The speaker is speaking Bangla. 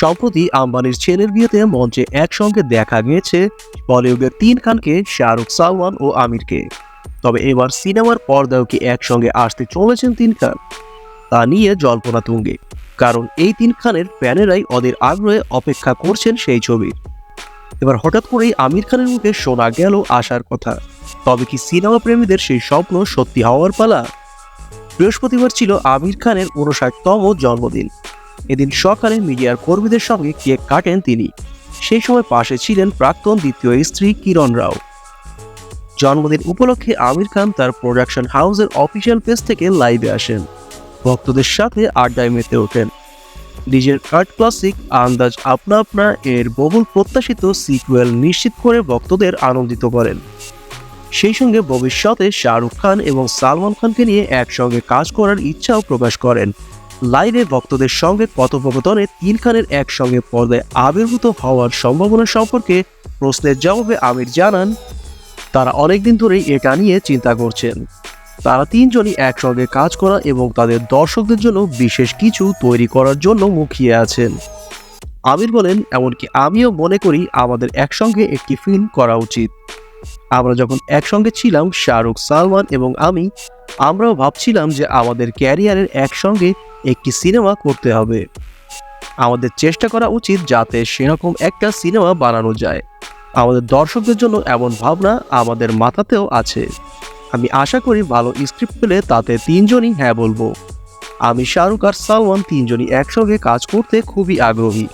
সম্প্রতি আম্বানির ছেলের বিয়েতে মঞ্চে একসঙ্গে দেখা গিয়েছে বলিউডের তিন খানকে, শাহরুখ সালমান ও আমিরকে। তবে এবার সিনেমার পর্দাও কি একসঙ্গে আসতে চলেছেন তিন খান? তা নিয়ে জল্পনা তুঙ্গে। কারণ এই তিন খানের প্যানেরাই ওদের আগ্রহে অপেক্ষা করছেন সেই ছবির। এবার হঠাৎ করেই আমির খানের মুখে শোনা গেল আসার কথা। তবে কি সিনেমা প্রেমীদের সেই স্বপ্ন সত্যি হওয়ার পালা? বৃহস্পতিবার ছিল আমির খানের উনষাটতম জন্মদিন। এদিন সকালে মিডিয়ার কর্মীদের সঙ্গে কেক কাটেন তিনি। সেই সময় পাশে ছিলেন প্রাক্তন দ্বিতীয় স্ত্রী কিরণ রাও। জন্মদিন উপলক্ষে আমির খান তার প্রোডাকশন হাউসের অফিসিয়াল পেজ থেকে লাইভে আসেন। ভক্তদের সাথে আড্ডায় মেতে ওঠেন। নিজের আর্ট ক্লাসিক আন্দাজ আপনা আপনা এর বহুল প্রত্যাশিত সিকুয়েল নিশ্চিত করে ভক্তদের আনন্দিত করেন। সেই সঙ্গে ভবিষ্যতে শাহরুখ খান এবং সালমান খানকে নিয়ে একসঙ্গে কাজ করার ইচ্ছাও প্রকাশ করেন। লাইভে ভক্তদের সঙ্গে কথোপকথনে তিন খানের একসঙ্গে পর্দায় আবির্ভূত হওয়ার সম্ভাবনা সম্পর্কে প্রশ্নের জবাবে আমির জানান, তারা অনেকদিন ধরেই এটা নিয়ে চিন্তা করছেন। তারা তিনজনই একসঙ্গে কাজ করা এবং তাদের দর্শকদের জন্য বিশেষ কিছু তৈরি করার জন্য মুখিয়ে আছেন। আমির বলেন, এমনকি আমিও মনে করি আমাদের একসঙ্গে একটি ফিল্ম করা উচিত। আমরা যখন একসঙ্গে ছিলাম, শাহরুখ, সালমান এবং আমি, আমরাও ভাবছিলাম যে আমাদের ক্যারিয়ারের একসঙ্গে একটি সিনেমা করতে হবে। আমাদের চেষ্টা করা উচিত যাতে সেরকম একটা সিনেমা বানানো যায়। আমাদের দর্শকদের জন্য এমন ভাবনা আমাদের মাথাতেও আছে। আমি আশা করি ভালো স্ক্রিপ্ট পেলে তাতে তিনজনই হ্যাঁ বলব। আমি শাহরুখ আর সালমান তিনজনই একসঙ্গে কাজ করতে খুবই আগ্রহী।